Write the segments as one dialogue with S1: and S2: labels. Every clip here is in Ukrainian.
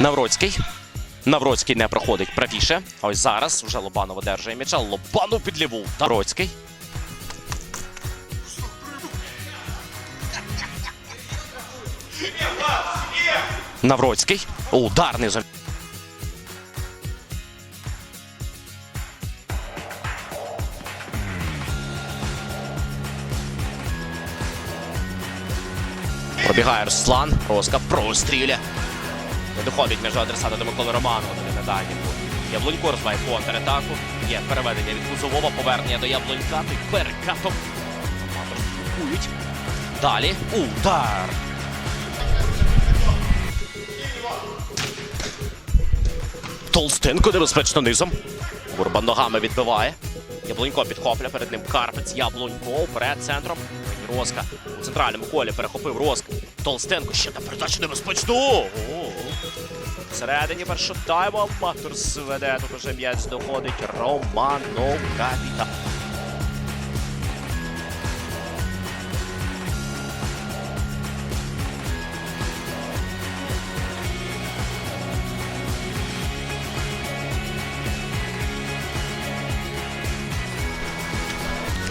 S1: Навроцький. Навроцький не проходить правіше. Ось зараз вже Лобанов одержує м'яча. Лобанов під ліву. Навроцький. Навроцький. Ударний за. Пробігає Руслан. Роска простріля. Не доходить між адресата до Миколи Романова. На дальній. Яблунько розвиває контратаку. Є переведення від Кузового, повернення до Яблунька. Той перекатом. Далі удар. Толстенко небезпечно низом. Бурбан ногами відбиває. Яблунько підхоплює перед ним Карпець. Яблунько вперед центром. Роска у центральному колі перехопив Роск. Толстенко ще на передачу небезпечно. О! Всередині першого тайму Аматор зведе. Тут уже м'яч доходить Романов капітан.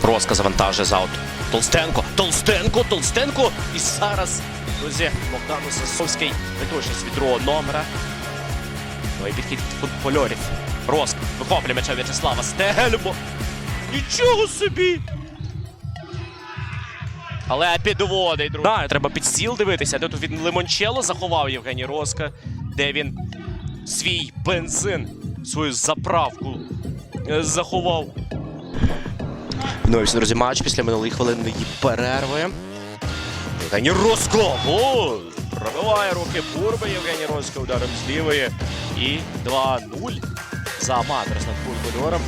S1: Роска завантажує за аут. Толстенко, Толстенко, Толстенко. І зараз, друзі, Богдан Сосовський неточність від другого номера. Ну і підхід футбольорів. Роск вихоплює м'яча В'ячеслава Стельбо. Нічого собі! Але підводить, друзі. Да, треба під стіл дивитися, де тут він лимончело заховав Євгеній Роска, де він свій бензин, свою заправку е, заховав. Ну і всі, друзі, матч після минулої хвилинної перерви. Євгеній Роско! Гол! Пробиває руки Бурби Євгеній Роско ударом з лівої. І 2-0 за Матрос над футбольором.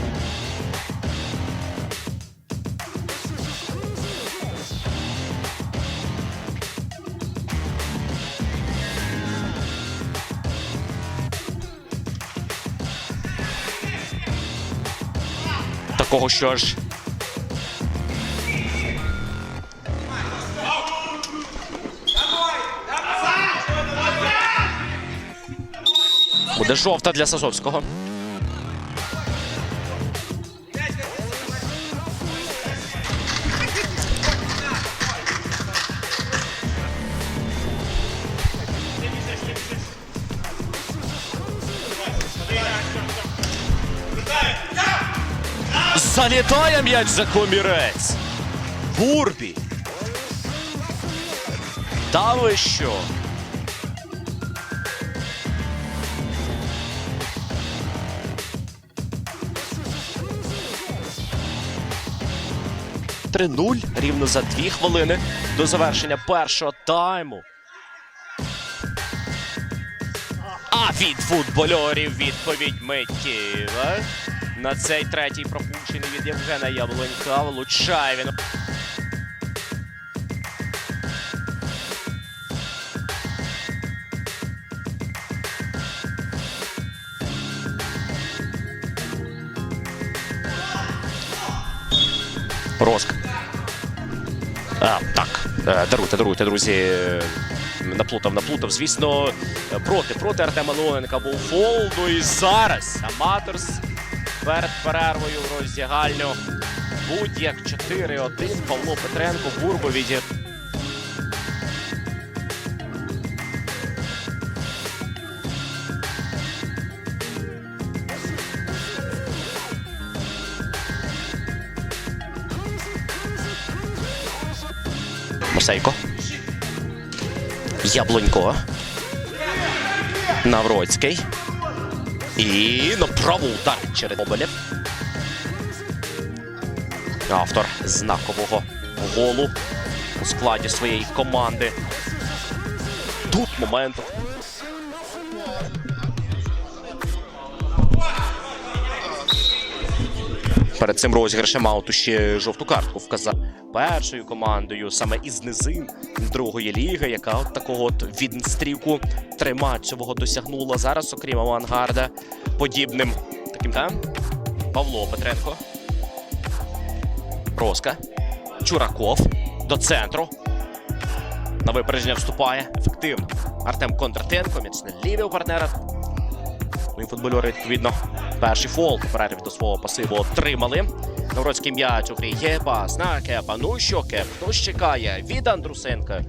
S1: Такого що ж Буде жовта для Сазовського. Залітає м'яч за комірець. Бурбі. Та ви що? Три 0 рівно за дві хвилини до завершення першого тайму. А від футбольорів відповідь миттєва. На цей третій пропущений від Євгена Яблонька. Влучає він. Роск. А, так. Е, Даруйте, даруйте, друзі. Е, Наплутав, наплутав. Звісно, проти, проти Артема Леоненка був фол. Ну і зараз Аматорс перед перервою в роздягальню. Будь-як 4-1. Павло Петренко, Бурбо від Мосейко. Яблунько. Навроцький. І направо удар через Кобелєв. Автор знакового голу у складі своєї команди. Тут момент. Перед цим розіграшем ауту ще жовту картку вказав першою командою саме із низин другої ліги, яка от такого от відстрілку тримачевого досягнула зараз, окрім авангарда, подібним таким там. Павло Петренко. Роска. Чураков. До центру. На випередження вступає. Ефективно. Артем Кондратенко, міцне лівий у партнера. Ну і футбольори, відповідно, перший фол перерві до свого пасиву отримали. Навроцький м'яч у грі є пас на Кепа. Ну що Кеп? Хтось чекає від Андрусенка.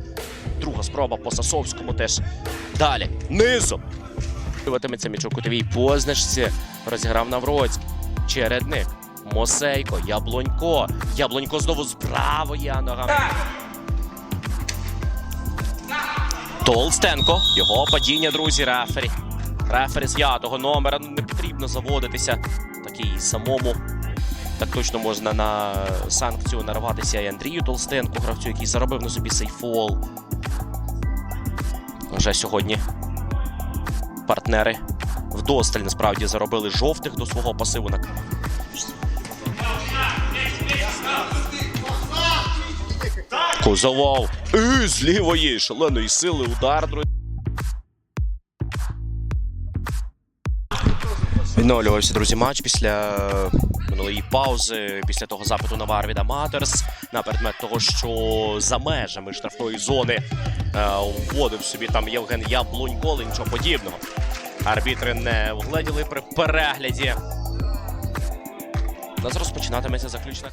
S1: Друга спроба по Сасовському теж. Далі. Низом. Витиметься міч у кутовій позначці. Розіграв Навроцький. Чередник. Мосейко. Яблонько. Яблонько знову з правої ногами. Толстенко. Його падіння, друзі, рефері. Рефері з п'ятого номера. Ну, не потрібно заводитися. Такий самому. Так точно можна на санкцію нарватися і Андрію Толстенку, гравцю, який заробив на собі цей фол. Вже сьогодні партнери вдосталь насправді заробили жовтих до свого пасиву на Козовов. І з лівої шаленої сили удар. друзі. Відновлювався, друзі, матч після минулої паузи, після того запиту на вар від Аматорс на предмет того, що за межами штрафної зони е, вводив собі там Євген Яблунько, але нічого подібного. Арбітри не вгледіли при перегляді. У нас розпочинатиметься заключна.